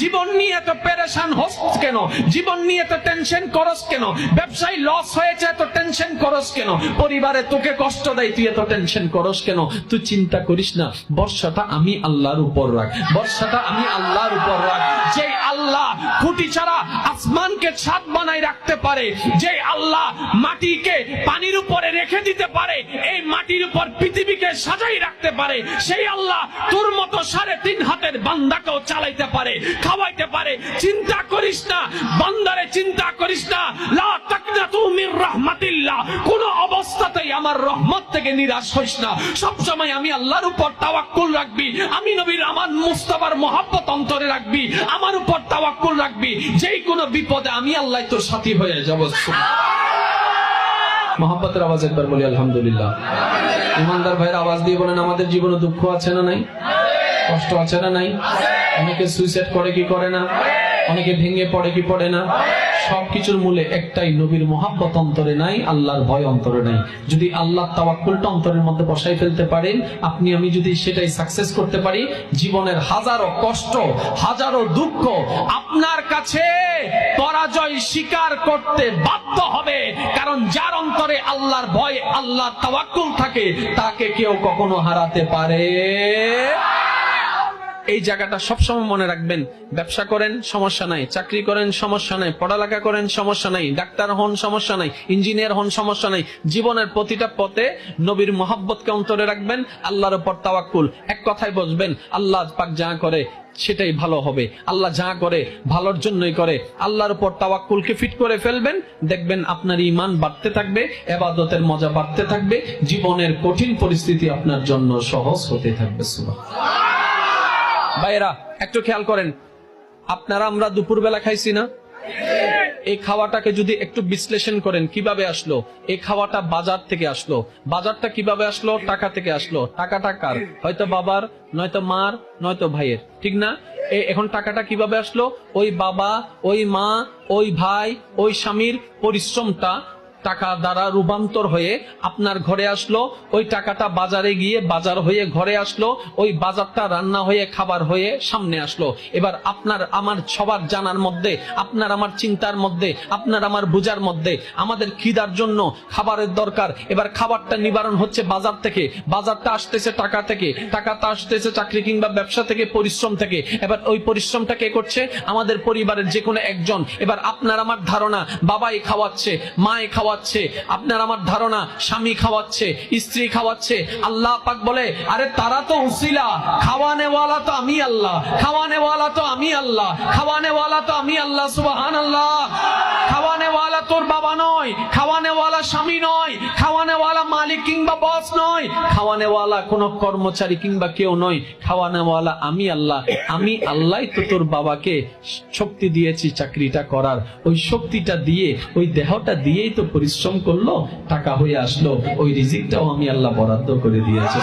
জীবন নিয়ে এত পেরেশান হস কেন? জীবন নিয়ে এত টেনশন করস কেন? ব্যবসায় লস হয়েছে, এত টেনশন করস কেন? পরিবারে তোকে কষ্ট দেয়, তুই এত টেনশন করস কেন? তুই চিন্তা করিস না, বর্ষাটা আমি আল্লাহর উপর রাখ। বর্ষাটা আমি আল্লাহর উপর রাখ। যে আল্লাহ খুঁটি ছাড়া আসমানকে ছাদ বানাই রাখতে পারে। যে আল্লাহ মাটিকে পানির উপরে রেখে দিতে পারে, এই মাটির উপর পৃথিবীকে সাজাই রাখতে পারে। সেই আল্লাহ তোর মতো সাড়ে তিন হাতের বান্দাকেও চালাইতে পারে, খাওয়াইতে পারে। চিন্তা করিস না, বান্দারে চিন্তা করিস না। লা তাকনাতু মির রাহমাতিল্লাহ। আমার রহমত থেকে নিরাশ হইস না। সব সময় আমি আল্লাহর উপর তাওয়াক্কুল রাখবি। আমি নবীর আমার মুস্তাফার মহাব্বত অন্তরে রাখবি। আমার উপর তাওয়াক্কুল রাখবি। যেই কোনো বিপদে আমি আল্লাহ তোর সাথী হয়ে যাব। মহাব্বতের আওয়াজ একবার বলি, আলহামদুলিল্লাহ। ইমানদার ভাইয়ের আওয়াজ দিয়ে বলেন, আমাদের জীবনে দুঃখ আছে না নাই? কষ্ট আছে না নাই? অনেকে সুইসাইড করে কি করে না? অনেকে ভেঙে পড়ে কি পড়ে না? সবকিছুর মূলে একটাই, নবীর মহাব্বত অন্তরে নাই, আল্লাহর ভয় অন্তরে নাই। যদি আল্লাহ তাওয়াক্কুলটা অন্তরের মধ্যে বসাই ফেলতে পারেন, আপনি, আমি যদি সেটাই সাকসেস করতে পারি, জীবনের হাজারো কষ্ট, হাজারো দুঃখ আপনার কাছে পরাজয় স্বীকার করতে বাধ্য হবে। কারণ যার অন্তরে আল্লাহর ভয় আল্লাহ তাওয়াক্কুল থাকে, তাকে কেউ কখনো হারাতে পারে এই জায়গাটা সবসময় মনে রাখবেন, ব্যবসা করেন, সমস্যা নাই। চাকরি করেন, সমস্যা নাই। পড়ালেখা করেন, সমস্যা নাই। ডাক্তার হন, সমস্যা নাই। ইঞ্জিনিয়ার হন, সমস্যা নাই। জীবনের প্রতিটা পথে নবীর মোহাব্বতকে অন্তরে রাখবেন, আল্লাহর উপর তাওয়াক্কুল। এক কথায় বসবেন, আল্লাহ পাক যা করে, সেটাই ভালো হবে। আল্লাহ যা করে, ভালোর জন্যই করে। আল্লাহর উপর তাওয়াক্কুলকে ফিট করে ফেলবেন, দেখবেন আপনার ইমান বাড়তে থাকবে, এবাদতের মজা বাড়তে থাকবে, জীবনের কঠিন পরিস্থিতি আপনার জন্য সহজ হতে থাকবে সুবহান ভাইরা একটু খেয়াল করেন। আপনারা আমরা দুপুরবেলা খাইছি না? এই খাওয়াটাকে যদি একটু বিশ্লেষণ করেন, কীভাবে আসলো? এই খাওয়াটা বাজার থেকে আসলো। বাজারটা কীভাবে আসলো? টাকা থেকে আসলো। টাকাটা কার? হয়তো বাবার, নয়তো মার, নয়তো ভাইয়ের। ঠিক না? এখন টাকাটা কীভাবে আসলো? ওই বাবা, ওই মা, ওই ভাই, ওই স্বামীর পরিশ্রমটা টাকা দ্বারা রূপান্তর হয়ে আপনার ঘরে আসলো, ওই টাকাটা বাজারে গিয়ে বাজার হয়ে ঘরে আসলো, ওই বাজারটা রান্না হয়ে খাবার হয়ে সামনে আসলো। এবার আপনার আমার সবার জানার মধ্যে, আপনার আমার চিন্তার মধ্যে, আপনার আমার বুঝার মধ্যে, আমাদের খিদার জন্য খাবারের দরকার। এবার খাবারটা নিবারণ হচ্ছে বাজার থেকে, বাজারটা আসতেছে টাকা থেকে, টাকাটা আসতেছে চাকরি কিংবা ব্যবসা থেকে, পরিশ্রম থেকে। এবার ওই পরিশ্রমটা কে করছে? আমাদের পরিবারের যে কোনো একজন। এবার আপনার আমার ধারণা, বাবাই খাওয়াচ্ছে মায়ে খাওয়াচ্ছে, আপনার আমার ধারণা, স্বামী খাওয়াচ্ছে, স্ত্রী খাওয়াচ্ছে, আল্লাহ পাক বলে, আরে তারা তো উসিলা, খাওয়ানেওয়ালা তো আমি আল্লাহ, খাওয়ানেওয়ালা তো আমি আল্লাহ, খাওয়ানেওয়ালা তো আমি আল্লাহ সুবাহান আল্লাহ খাওয়ানেওয়ালা তোর বাবা নয়, খাওয়ানেওয়ালা স্বামী নয়, খাওয়ানেওয়ালা মালিক কিংবা বস নয়, খাওয়ানেওয়ালা কোনো কর্মচারী কিংবা কেউ নয়, খাওয়ানেওয়ালা আমি আল্লাহ আমি আল্লাহ তো তোর বাবাকে শক্তি দিয়েছি চাকরিটা করার। ওই শক্তিটা দিয়ে, ওই দেহটা দিয়েই তো পরিশ্রম করল, টাকা হয়ে আসলো, ওই রিজিকটাও আমি আল্লাহ বরাদ্দ করে দিয়েছি